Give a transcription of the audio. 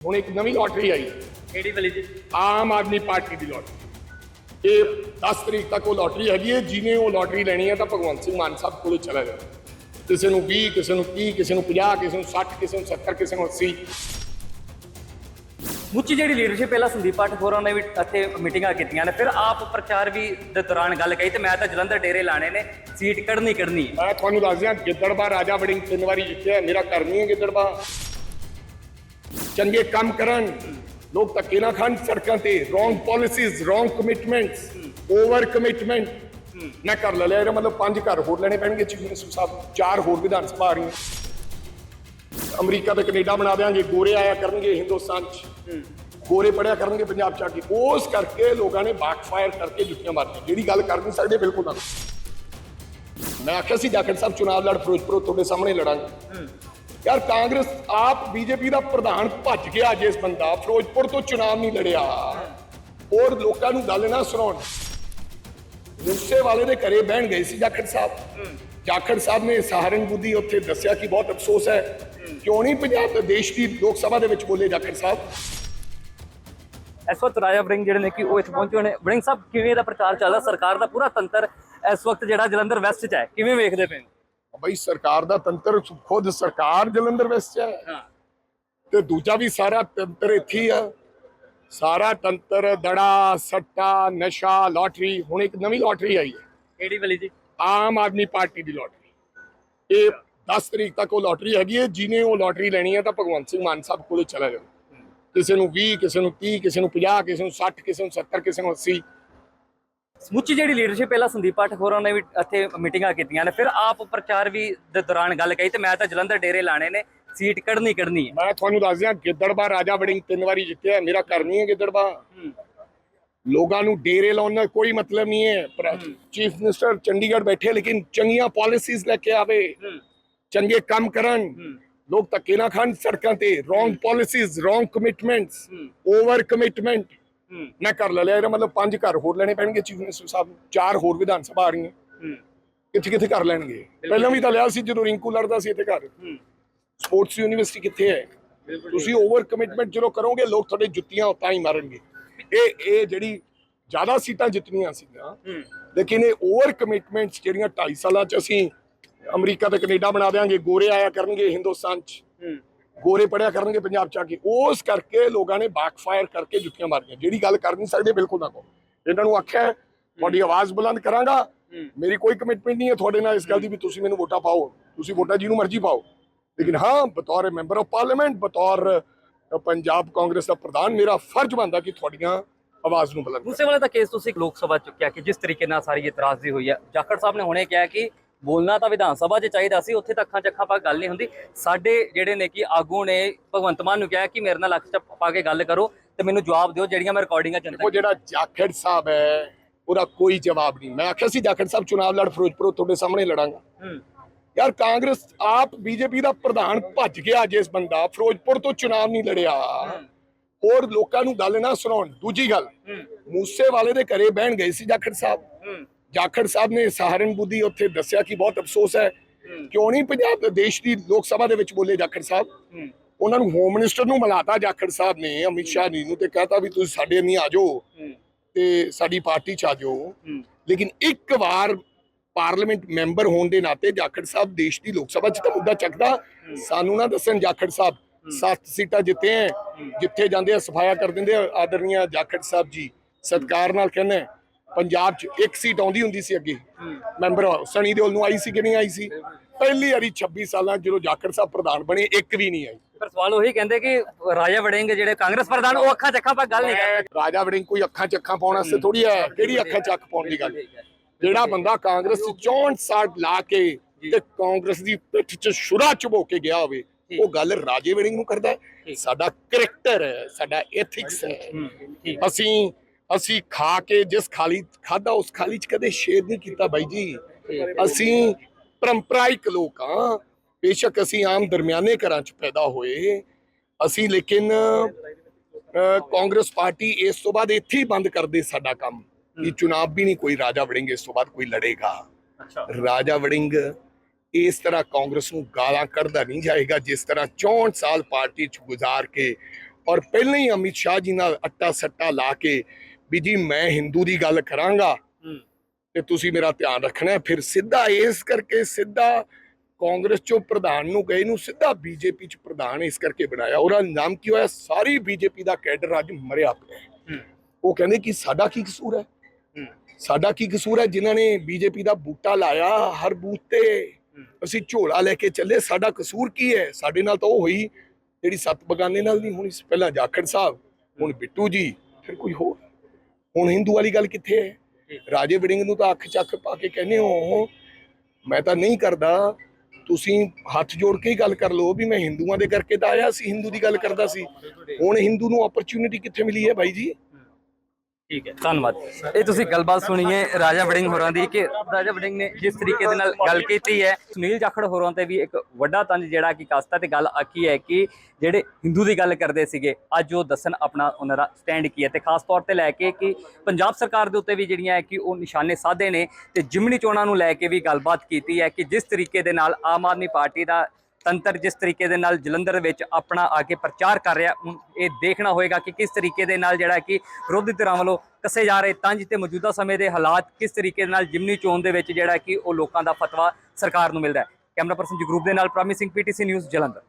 ਹੁਣ ਇੱਕ ਨਵੀਂ ਲੋਟਰੀ ਆਈ। ਕਿਹੜੀ ਵਾਲੀ ਜੀ? ਆਮ ਆਦਮੀ ਪਾਰਟੀ ਦੀ ਲੋਟਰੀ ਇਹ 10 ਤਰੀਕ ਤੱਕ ਉਹ ਲੋਟਰੀ ਹੈਗੀ ਹੈ। ਜਿਹਨੇ ਉਹ ਲੋਟਰੀ ਲੈਣੀ ਹੈ ਤਾਂ ਭਗਵੰਤ ਸਿੰਘ ਮਾਨ ਸਾਹਿਬ ਕੋਲੇ ਚਲਾ ਜਾਵੇ ਕਿਸੇ ਨੂੰ 20 ਕਿਸੇ ਨੂੰ 30 ਕਿਸੇ ਨੂੰ 50 ਕਿਸੇ ਨੂੰ 60 ਕਿਸੇ ਨੂੰ 70 ਕਿਸੇ ਨੂੰ 80 ਮੁੱਚੀ ਜਿਹੜੀ ਲੀਡਰਸ਼ਿਪ ਪਹਿਲਾਂ ਸੰਦੀਪ ਪਾਠਕ ਹੋਰਾਂ ਨੇ ਵੀ ਇੱਥੇ ਮੀਟਿੰਗਾਂ ਕੀਤੀਆਂ ਨੇ ਫਿਰ ਆਪ ਪ੍ਰਚਾਰ ਵੀ ਦੇ ਦੌਰਾਨ ਗੱਲ ਕਹੀ ਤੇ ਮੈਂ ਤਾਂ ਜਲੰਧਰ ਡੇਰੇ ਲਾਣੇ ਨੇ ਸੀਟ ਕੱਢਣੀ ਕੱਢਣੀ। ਮੈਂ ਤੁਹਾਨੂੰ ਦੱਸ ਦਿਆਂ ਗਿੱਦੜਬਾ ਰਾਜਾ ਵੜਿੰਗ ਤਿੰਨ ਵਾਰੀ ਜਿੱਤਿਆ ਮੇਰਾ ਘਰ ਨਹੀਂ ਹੈ ਗਿੱਦੜਬਾ ਚੰਗੇ ਕੰਮ ਕਰਨ ਲੋਕ ਧੱਕੇ ਨਾ ਖਾਣ ਸੜਕਾਂ ਤੇ wrong policies wrong commitments over commitment ਮੈਂ ਕਰ ਲੈ ਲਿਆ ਇਹਦਾ ਮਤਲਬ ਪੰਜ ਘਰ ਹੋਰ ਲੈਣੇ ਪੈਣਗੇ ਚੀਫ ਮਿਨਿਸਟਰ ਸਾਹਿਬ ਚਾਰ ਹੋਰ ਵਿਧਾਨ ਸਭਾ ਆ ਰਹੀਆਂ ਅਮਰੀਕਾ ਤੇ ਕੈਨੇਡਾ ਬਣਾ ਦੇਾਂਗੇ ਗੋਰੇ ਆਇਆ ਕਰਨਗੇ ਹਿੰਦੁਸਤਾਨ ਚ ਗੋਰੇ ਪੜਿਆ ਕਰਨਗੇ ਪੰਜਾਬ ਚ ਆ ਕੇ ਉਸ ਕਰਕੇ ਲੋਕਾਂ ਨੇ ਬਾਕਫਾਇਰ ਕਰਕੇ ਜੁੱਤੀਆਂ ਮਾਰੀਆਂ ਜਿਹੜੀ ਗੱਲ ਕਰ ਨਹੀਂ ਸਕਦੇ ਬਿਲਕੁਲ ਨਾ ਮੈਂ ਆਖਿਆ ਸੀ ਜਾਖੜ ਸਾਹਿਬ ਚੁਣਾਵ ਲੜ ਫਿਰੋਜ਼ਪੁਰ ਤੁਹਾਡੇ ਸਾਹਮਣੇ ਲੜਾਂਗੇ ਯਾਰ ਕਾਂਗਰਸ ਆਪ ਬੀਜੇਪੀ ਦਾ ਪ੍ਰਧਾਨ ਭੱਜ ਗਿਆ ਜਿਸ ਬੰਦਾ, ਫਿਰੋਜ਼ਪੁਰ ਤੋਂ ਚੁਣਾਵ ਨਹੀਂ ਲੜਿਆ। ਔਰ ਲੋਕਾਂ ਨੂੰ ਗੱਲ ਨਾ ਸੁਣਾਉਣ। ਗੁੱਸੇ ਵਾਲੇ ਦੇ ਘਰੇ ਬਹਿਣ ਗਏ ਸੀ ਜਾਖੜ ਸਾਹਿਬ। ਜਾਖੜ ਸਾਹਿਬ ਨੇ ਸਹਾਰਨਪੁਰ ਉੱਥੇ ਦੱਸਿਆ ਕਿ ਬਹੁਤ ਅਫਸੋਸ ਹੈ। ਕਿਉਂ ਨਹੀਂ ਪੰਜਾਬ ਦੇ ਦੇਸ਼ ਦੀ ਲੋਕ ਸਭਾ ਦੇ ਵਿੱਚ ਬੋਲੇ ਜਾਖੜ ਸਾਹਿਬ? ਇਸ ਵਕਤ ਰਾਜਾ ਵਰਿੰਗ ਜਿਹੜੇ ਨੇ ਕਿ ਉਹ ਇੱਥੇ ਪਹੁੰਚੇ ਹੋਏ ਨੇ। ਵਰਿੰਗ ਸਾਹਿਬ, ਕਿਵੇਂ ਦਾ ਪ੍ਰਚਾਰ ਚੱਲਦਾ? ਸਰਕਾਰ ਦਾ ਪੂਰਾ ਤੰਤਰ ਇਸ ਵਕਤ ਜਿਹੜਾ ਜਲੰਧਰ ਵੈਸਟ 'ਚ ਹੈ, ਕਿਵੇਂ ਵੇਖਦੇ ਪਏ ਬਈ ਸਰਕਾਰ ਦਾ ਤੰਤਰ ਖੁਦ ਸਰਕਾਰ ਜਲੰਧਰ ਵਿੱਚ ਹੈ। ਹਾਂ। ਤੇ ਦੂਜਾ ਵੀ ਸਾਰਾ ਤੰਤਰ ਇੱਥੇ ਹੀ ਆ। ਸਾਰਾ ਤੰਤਰ ਦੜਾ ਸੱਟਾ ਨਸ਼ਾ ਲਾਟਰੀ ਹੁਣ ਇੱਕ ਨਵੀਂ ਲਾਟਰੀ ਆਈ ਹੈ। ਕਿਹੜੀ ਵਾਲੀ ਜੀ? ਆਮ ਆਦਮੀ ਪਾਰਟੀ ਦੀ ਲੋਟਰੀ। ਇਹ 10 ਤਰੀਕ ਤੱਕ ਉਹ ਲੋਟਰੀ ਹੈਗੀ ਹੈ। ਜਿਹਨੇ ਉਹ ਲੋਟਰੀ ਲੈਣੀ ਹੈ ਤਾਂ ਭਗਵੰਤ ਸਿੰਘ ਮਾਨ ਸਾਹਿਬ ਕੋਲੇ ਚਲਾ ਜਾਵੇ ਕਿਸੇ ਨੂੰ 20 ਕਿਸੇ ਨੂੰ 30 ਕਿਸੇ ਨੂੰ 50 ਕਿਸੇ ਨੂੰ 60 ਕਿਸੇ ਨੂੰ 70 ਕਿਸੇ ਨੂੰ 80 ਸਮੁੱਚੀ ਜਿਹੜੀ ਲੀਡਰਸ਼ਿਪ ਪਹਿਲਾਂ ਸੰਦੀਪ ਪਾਠਕ ਹੋਰਾਂ ਨੇ ਵੀ ਇੱਥੇ ਮੀਟਿੰਗਾਂ ਕੀਤੀਆਂ ਨੇ ਫਿਰ ਆਪ ਪ੍ਰਚਾਰ ਵੀ ਦੇ ਦੌਰਾਨ ਗੱਲ ਕਹੀ ਤੇ ਮੈਂ ਤਾਂ ਜਲੰਧਰ ਡੇਰੇ ਲਾਣੇ ਨੇ ਸੀਟ ਕੱਢਣੀ ਕੱਢਣੀ ਹੈ। ਮੈਂ ਤੁਹਾਨੂੰ ਦੱਸ ਦਿਆਂ ਗਿੱਦੜਬਾ ਰਾਜਾ ਵੜਿੰਗ ਤਿੰਨ ਵਾਰੀ ਜਿੱਤਿਆ ਮੇਰਾ ਘਰ ਨਹੀਂ ਹੈ ਗਿੱਦੜਬਾ। ਲੋਕਾਂ ਨੂੰ ਡੇਰੇ ਲਾਉਣ ਦਾ ਕੋਈ ਮਤਲਬ ਨਹੀਂ ਹੈ। ਚੀਫ ਮਿਨਿਸਟਰ ਚੰਡੀਗੜ੍ਹ ਬੈਠੇ ਲੇਕਿਨ ਚੰਗੀਆਂ ਪਾਲਿਸੀਜ਼ ਲੈ ਕੇ ਆਵੇ ਚੰਗੇ ਕੰਮ ਕਰਨ ਲੋਕ ਧੱਕੇ ਨਾ ਖਾਣ ਸੜਕਾਂ ਤੇ wrong policies wrong commitments over commitment ਮੈਂ ਕਰ ਲੈ ਲਿਆ ਇਹਦਾ ਮਤਲਬ ਪੰਜ ਘਰ ਹੋਰ ਲੈਣੇ ਪੈਣਗੇ ਚੀਫ ਮਿਨਿਸਟਰ ਸਾਹਿਬ ਨੂੰ। ਚਾਰ ਹੋਰ ਵਿਧਾਨ ਸਭਾ ਆ ਰਹੀਆਂ। ਕਿੱਥੇ ਕਿੱਥੇ ਕਰ ਲੈਣਗੇ? ਪਹਿਲਾਂ ਵੀ ਤਾਂ ਲਿਆ ਸੀ ਜਦੋਂ ਰਿੰਕੂ ਲੜਦਾ ਸੀ ਇੱਥੇ ਘਰ। ਸਪੋਰਟਸ ਯੂਨੀਵਰਸਿਟੀ ਕਿੱਥੇ ਹੈ? ਤੁਸੀਂ ਓਵਰ ਕਮਿਟਮੈਂਟ ਜਦੋਂ ਕਰੋਗੇ ਲੋਕ ਤੁਹਾਡੇ ਜੁੱਤੀਆਂ ਤਾਂ ਹੀ ਮਾਰਨਗੇ। ਇਹ ਇਹ ਜਿਹੜੀ ਜ਼ਿਆਦਾ ਸੀਟਾਂ ਜਿੱਤਣੀਆਂ ਸੀਗੀਆਂ ਲੇਕਿਨ ਇਹ ਓਵਰ ਕਮਿਟਮੈਂਟਸ ਜਿਹੜੀਆਂ 2.5 ਸਾਲਾਂ ਚ ਅਸੀਂ ਅਮਰੀਕਾ ਤੇ ਕੈਨੇਡਾ ਬਣਾ ਦੇਾਂਗੇ ਗੋਰੇ ਆਇਆ ਕਰਨਗੇ ਹਿੰਦੁਸਤਾਨ ਚ। ਗੋਰੇ ਪੜਿਆ ਕਰਨਗੇ ਪੰਜਾਬ ਚ ਆ ਕੇ। ਉਸ ਕਰਕੇ ਲੋਕਾਂ ਨੇ ਬਾਕਫਾਇਰ ਕਰਕੇ ਜੁੱਤੀਆਂ ਮਾਰੀਆਂ। ਜਿਹੜੀ ਗੱਲ ਕਰ ਨਹੀਂ ਸਕਦੇ ਬਿਲਕੁਲ ਨਾ ਕਹੋ। ਇਹਨਾਂ ਨੂੰ ਆਖਿਆ ਤੁਹਾਡੀ ਆਵਾਜ਼ ਬੁਲੰਦ ਕਰਾਂਗਾ। ਮੇਰੀ ਕੋਈ ਕਮਿਟਮੈਂਟ ਨਹੀਂ ਹੈ ਤੁਹਾਡੇ ਨਾਲ ਇਸ ਗੱਲ ਦੀ ਵੀ ਤੁਸੀਂ ਮੈਨੂੰ ਵੋਟਾਂ ਪਾਓ। ਤੁਸੀਂ ਵੋਟਾਂ ਜਿਹਨੂੰ ਮਰਜ਼ੀ ਪਾਓ। ਲੇਕਿਨ ਹਾਂ ਬਤੌਰ ਮੈਂਬਰ ਆਫ ਪਾਰਲੀਮੈਂਟ ਬਤੌਰ ਪੰਜਾਬ ਕਾਂਗਰਸ ਦਾ ਪ੍ਰਧਾਨ ਮੇਰਾ ਫਰਜ਼ ਬਣਦਾ ਕਿ ਤੁਹਾਡੀਆਂ ਆਵਾਜ਼ ਨੂੰ ਬੁਲੰਦ ਦੂਸਰੇ ਵਾਲੇ ਦਾ ਕੇਸ ਤੁਸੀਂ ਲੋਕ ਸਭਾ ਚ ਚੁੱਕਿਆ ਕਿ ਜਿਸ ਤਰੀਕੇ ਨਾਲ ਸਾਰੀ ਇਤਰਾਜ਼ੀ ਹੋਈ ਹੈ। ਜਾਖੜ ਸਾਹਿਬ ਨੇ ਹੁਣੇ ਕਿਹਾ ਕਿ ਬੋਲਣਾ ਤਾਂ ਵਿਧਾਨ ਸਭਾ 'ਚ ਚਾਹੀਦਾ ਸੀ ਉੱਥੇ ਤਾਂ ਅੱਖਾਂ ਚੱਖਾਂ ਪਾ ਗੱਲ ਨਹੀਂ ਹੁੰਦੀ। ਸਾਡੇ ਜਿਹੜੇ ਨੇ ਕਿ ਆਗੂ ਨੇ ਭਗਵੰਤ ਮਾਨ ਨੂੰ ਕਿਹਾ ਕਿ ਮੇਰੇ ਨਾਲ ਅੱਖ ਚ ਪਾ ਕੇ ਗੱਲ ਕਰੋ ਤੇ ਮੈਨੂੰ ਜਵਾਬ ਦਿਓ ਜਿਹੜੀਆਂ ਮੈਂ ਰਿਕਾਰਡਿੰਗਾਂ ਚੰਦ ਉਹ ਜਿਹੜਾ ਜਾਖੜ ਸਾਹਿਬ ਹੈ ਉਹਦਾ ਕੋਈ ਜਵਾਬ ਨਹੀਂ। ਮੈਂ ਆਖਿਆ ਸੀ ਜਾਖੜ ਸਾਹਿਬ ਚੁਣਾਵ ਲੜ ਫਿਰੋਜ਼ਪੁਰ ਤੁਹਾਡੇ ਸਾਹਮਣੇ ਲੜਾਂਗਾ। ਯਾਰ ਕਾਂਗਰਸ ਆਪ ਬੀਜੇਪੀ ਦਾ ਪ੍ਰਧਾਨ ਭੱਜ ਗਿਆ ਜਿਸ ਬੰਦਾ ਫਿਰੋਜ਼ਪੁਰ ਤੋਂ ਚੁਣਾਵ ਨਹੀਂ ਲੜਿਆ। ਹੋਰ ਲੋਕਾਂ ਨੂੰ ਗੱਲ ਨਾ ਸੁਣਾਉਣ। ਦੂਜੀ ਗੱਲ ਮੂਸੇ ਵਾਲੇ ਦੇ ਘਰੇ ਬਹਿਣ ਗਏ ਸੀ ਜਾਖੜ ਸਾਹਿਬ। ਜਾਖੜ ਸਾਹਿਬ ਨੇ ਸਹਾਰਨਪੁਰ ਉੱਥੇ ਦੱਸਿਆ ਕਿ ਬਹੁਤ ਅਫਸੋਸ ਹੈ। ਕਿਉਂ ਨਹੀਂ ਪੰਜਾਬ ਦੇਸ਼ ਦੀ ਲੋਕ ਸਭਾ ਦੇ ਵਿੱਚ ਬੋਲੇ ਜਾਖੜ ਸਾਹਿਬ? ਉਹਨਾਂ ਨੂੰ ਹੋਮ ਮਿਨਿਸਟਰ ਨੂੰ ਮਿਲਾਤਾ ਜਾਖੜ ਸਾਹਿਬ ਨੇ ਅਮਿਤ ਸ਼ਾਹ ਜੀ ਨੂੰ ਤੇ ਕਹਤਾ ਵੀ ਤੁਸੀਂ ਸਾਡੇ ਨਹੀਂ ਆ ਜਾਓ ਤੇ ਸਾਡੀ ਪਾਰਟੀ ਚ ਆ ਜਾਓ। ਲੇਕਿਨ ਇੱਕ ਵਾਰ ਪਾਰਲੀਮੈਂਟ ਮੈਂਬਰ ਹੋਣ ਦੇ ਨਾਤੇ ਜਾਖੜ ਸਾਹਿਬ ਦੇਸ਼ ਦੀ ਲੋਕ ਸਭਾ ਚ ਤਾਂ ਮੁੱਦਾ ਚੱਕਦਾ। ਸਾਨੂੰ ਨਾ ਦੱਸਣ ਜਾਖੜ ਸਾਹਿਬ ਸੱਤ ਸੀਟਾਂ ਜਿੱਤੇ ਜਿੱਥੇ ਜਾਂਦੇ ਆ ਸਫਾਇਆ ਕਰ ਦਿੰਦੇ ਆਦਰਨੀਆ ਜਾਖੜ ਸਾਹਿਬ ਜੀ। ਸਤਕਾਰ ਨਾਲ ਕਹਿੰਦੇ ਪੰਜਾਬ ਚ ਇੱਕ ਸੀਟ ਆਉਂਦੀ ਹੁੰਦੀ ਸੀ ਅੱਗੇ। ਮੈਂਬਰ ਸਣੀ ਦਿਓਲ ਨੂੰ ਆਈ ਸੀ ਕਿ ਨਹੀਂ ਆਈ ਸੀ? ਪਹਿਲੀ ਵਾਰੀ 26 ਸਾਲਾਂ ਜਦੋਂ ਜਾਖੜ ਸਾਹਿਬ ਪ੍ਰਧਾਨ ਬਣੇ ਇੱਕ ਵੀ ਨਹੀਂ ਆਈ। ਪਰ ਸਵਾਲ ਉਹੀ ਕਹਿੰਦੇ ਕਿ ਰਾਜਾ ਵੜਿੰਗ ਜਿਹੜੇ ਕਾਂਗਰਸ ਪ੍ਰਧਾਨ ਉਹ ਅੱਖਾਂ ਚੱਖਾਂ ਪਾ ਗੱਲ ਨਹੀਂ ਕਰਦੇ। ਰਾਜਾ ਵੜਿੰਗ ਕੋਈ ਅੱਖਾਂ ਚ ਅੱਖਾਂ ਪਾਉਣ ਵਾਸਤੇ ਥੋੜੀ ਹੈ ਕਿਹੜੀ ਅੱਖਾਂ ਚ ਅੱਖ ਪਾਉਣ ਦੀ ਗੱਲ? ਜਿਹੜਾ ਬੰਦਾ ਕਾਂਗਰਸ ਚ 64 ਸਾਲ ਲਾ ਕੇ ਤੇ ਕਾਂਗਰਸ ਦੀ ਪਿੱਠ ਚ ਛੁਰਾ ਚੁਬੋ ਕੇ ਗਿਆ ਹੋਵੇ ਉਹ ਗੱਲ ਰਾਜੇ ਵੜਿੰਗ ਨੂੰ ਕਰਦਾ ਸਾਡਾ ਕਰੈਕਟਰ ਹੈ ਸਾਡਾ ਐਥਿਕਸ ਹੈ। ਅਸੀਂ ਅਸੀਂ ਖਾ ਕੇ ਜਿਸ ਖਾਲੀ ਖਾਦਾ ਉਸ ਖਾਲੀ ਚ ਕਦੇ ਸ਼ੇਰ ਨਹੀਂ ਕੀਤਾ ਬਾਈ ਜੀ। ਅਸੀਂ ਪਰੰਪਰਾਇਕ ਲੋਕ ਹਾਂ। ਬੇਸ਼ੱਕ ਅਸੀਂ ਆਮ ਦਰਮਿਆਨੇ ਘਰਾਂ ਚ ਪੈਦਾ ਹੋਏ। ਅਸੀਂ ਲੇਕਿਨ ਕਾਂਗਰਸ ਪਾਰਟੀ ਇਸ ਤੋਂ ਬਾਅਦ ਇੱਥੇ ਹੀ ਬੰਦ ਕਰ ਦੇ ਸਾਡਾ ਕੰਮ। ਇਹ ਚੁਣਾਵ ਵੀ ਨਹੀਂ ਕੋਈ ਰਾਜਾ ਵੜਿੰਗ ਇਸ ਤੋਂ ਬਾਅਦ ਕੋਈ ਲੜੇਗਾ। ਰਾਜਾ ਵੜਿੰਗ ਇਸ ਤਰ੍ਹਾਂ ਕਾਂਗਰਸ ਨੂੰ ਗਾਲਾਂ ਕੱਢਦਾ ਨਹੀਂ ਜਾਏਗਾ ਜਿਸ ਤਰ੍ਹਾਂ 64 ਸਾਲ ਪਾਰਟੀ ਚ ਗੁਜ਼ਾਰ ਕੇ ਔਰ ਪਹਿਲਾਂ ਹੀ ਅਮਿਤ ਸ਼ਾਹ ਜੀ ਨਾਲ ਅੱਟਾ ਸੱਟਾ ਲਾ ਕੇ ਵੀ ਜੀ ਮੈਂ ਹਿੰਦੂ ਦੀ ਗੱਲ ਕਰਾਂਗਾ ਤੇ ਤੁਸੀਂ ਮੇਰਾ ਧਿਆਨ ਰੱਖਣਾ। ਫਿਰ ਸਿੱਧਾ ਇਸ ਕਰਕੇ ਸਿੱਧਾ ਕਾਂਗਰਸ ਚੋਂ ਪ੍ਰਧਾਨ ਨੂੰ ਗਏ ਨੂੰ ਸਿੱਧਾ ਬੀਜੇਪੀ ਚ ਪ੍ਰਧਾਨ ਇਸ ਕਰਕੇ ਬਣਾਇਆ। ਉਹਦਾ ਨਾਮ ਕੀ ਹੋਇਆ? ਸਾਰੀ ਬੀਜੇਪੀ ਦਾ ਕੈਡਰ ਅੱਜ ਮਰਿਆ ਪਿਆ। ਉਹ ਕਹਿੰਦੇ ਕਿ ਸਾਡਾ ਕੀ ਕਸੂਰ ਹੈ। ਸਾਡਾ ਕੀ ਕਸੂਰ ਹੈ? ਜਿਨ੍ਹਾਂ ਨੇ ਬੀਜੇਪੀ ਦਾ ਬੂਟਾ ਲਾਇਆ ਹਰ ਬੂਥ ਤੇ। ਅਸੀਂ ਝੋਲਾ ਲੈ ਕੇ ਚੱਲੇ। ਸਾਡਾ ਕਸੂਰ ਕੀ ਹੈ? ਸਾਡੇ ਨਾਲ ਤਾਂ ਉਹ ਹੋਈ। ਜਿਹੜੀ ਸੱਤ ਬਗਾਨੇ ਨਾਲ ਨਹੀਂ ਹੋਣੀ ਪਹਿਲਾਂ ਜਾਖੜ ਸਾਹਿਬ ਹੁਣ ਬਿੱਟੂ ਜੀ ਫਿਰ ਕੋਈ ਹੋਰ? ਹੁਣ ਹਿੰਦੂ ਵਾਲੀ ਗੱਲ ਕਿੱਥੇ ਹੈ? ਰਾਜੇ ਬਿਡਿੰਗ ਨੂੰ ਤਾਂ ਅੱਖ ਚੱਕ ਪਾ ਕੇ ਕਹਿੰਦੇ ਹੋ। ਮੈਂ ਤਾਂ ਨਹੀਂ ਕਰਦਾ। ਤੁਸੀਂ ਹੱਥ ਜੋੜ ਕੇ ਹੀ ਗੱਲ ਕਰ ਲਓ ਵੀ ਮੈਂ ਹਿੰਦੂਆਂ ਦੇ ਕਰਕੇ ਤਾਂ ਆਇਆ ਸੀ ਹਿੰਦੂ ਦੀ ਗੱਲ ਕਰਦਾ ਸੀ। ਹੁਣ ਹਿੰਦੂ ਨੂੰ ਓਪਰਚ्युनिटी ਕਿੱਥੇ ਮਿਲੀ ਹੈ ਭਾਈ ਜੀ? ਠੀਕ ਹੈ, ਧੰਨਵਾਦ। ਇਹ ਤੁਸੀਂ ਗੱਲਬਾਤ ਸੁਣੀਏ ਰਾਜਾ ਵੜਿੰਗ ਹੋਰਾਂ ਦੀ ਕਿ ਰਾਜਾ ਵੜਿੰਗ ਨੇ ਜਿਸ ਤਰੀਕੇ ਦੇ ਨਾਲ ਗੱਲ ਕੀਤੀ ਹੈ। ਸੁਨੀਲ ਜਾਖੜ ਹੋਰਾਂ ਤੇ ਵੀ ਇੱਕ ਵੱਡਾ ਤੰਜ ਜਿਹੜਾ ਕਿ ਕਾਸਤਾ ਤੇ ਗੱਲ ਆਖੀ ਹੈ ਕਿ ਜਿਹੜੇ ਹਿੰਦੂ ਦੀ ਗੱਲ ਕਰਦੇ ਸੀਗੇ, ਅੱਜ ਉਹ ਦੱਸਣ ਆਪਣਾ ਉਹਨਾਂ ਦਾ ਸਟੈਂਡ ਕੀ ਹੈ ਤੇ ਖਾਸ ਤੌਰ ਤੇ ਲੈ ਕੇ ਕਿ ਪੰਜਾਬ ਸਰਕਾਰ ਦੇ ਉੱਤੇ ਵੀ ਜਿਹੜੀਆਂ ਹੈ ਕਿ ਉਹ ਨਿਸ਼ਾਨੇ ਸਾਧੇ ਨੇ ਤੇ ਜਿਮਨੀ ਚੋਣਾਂ ਨੂੰ ਲੈ ਕੇ ਵੀ ਗੱਲਬਾਤ ਕੀਤੀ ਹੈ ਕਿ ਜਿਸ ਤਰੀਕੇ ਦੇ ਨਾਲ ਆਮ ਆਦਮੀ ਪਾਰਟੀ ਦਾ ਤੰਤਰ ਜਿਸ ਤਰੀਕੇ ਦੇ ਨਾਲ ਜਲੰਧਰ ਵਿੱਚ ਆਪਣਾ ਆ ਕੇ ਪ੍ਰਚਾਰ ਕਰ ਰਿਹਾ ਇਹ ਦੇਖਣਾ ਹੋਏਗਾ ਕਿ ਕਿਸ ਤਰੀਕੇ ਦੇ ਨਾਲ ਜਿਹੜਾ ਕਿ ਵਿਰੋਧੀ ਧਿਰਾਂ ਵੱਲੋਂ ਕੱਸੇ ਜਾ ਰਹੇ ਤੰਜ ਤੇ ਮੌਜੂਦਾ ਸਮੇਂ ਦੇ ਹਾਲਾਤ ਕਿਸ ਤਰੀਕੇ ਦੇ ਨਾਲ ਜਿਮਨੀ ਚੋਣ ਦੇ ਵਿੱਚ ਜਿਹੜਾ ਕਿ ਉਹ ਲੋਕਾਂ ਦਾ ਫਤਵਾ ਸਰਕਾਰ ਨੂੰ ਮਿਲਦਾ ਹੈ। ਕੈਮਰਾ ਪਰਸਨ ਜੀ ਗਰੁੱਪ ਦੇ ਨਾਲ ਪ੍ਰਾਮਿਸਿੰਗ ਪੀਟੀਸੀ ਨਿਊਜ਼ ਜਲੰਧਰ।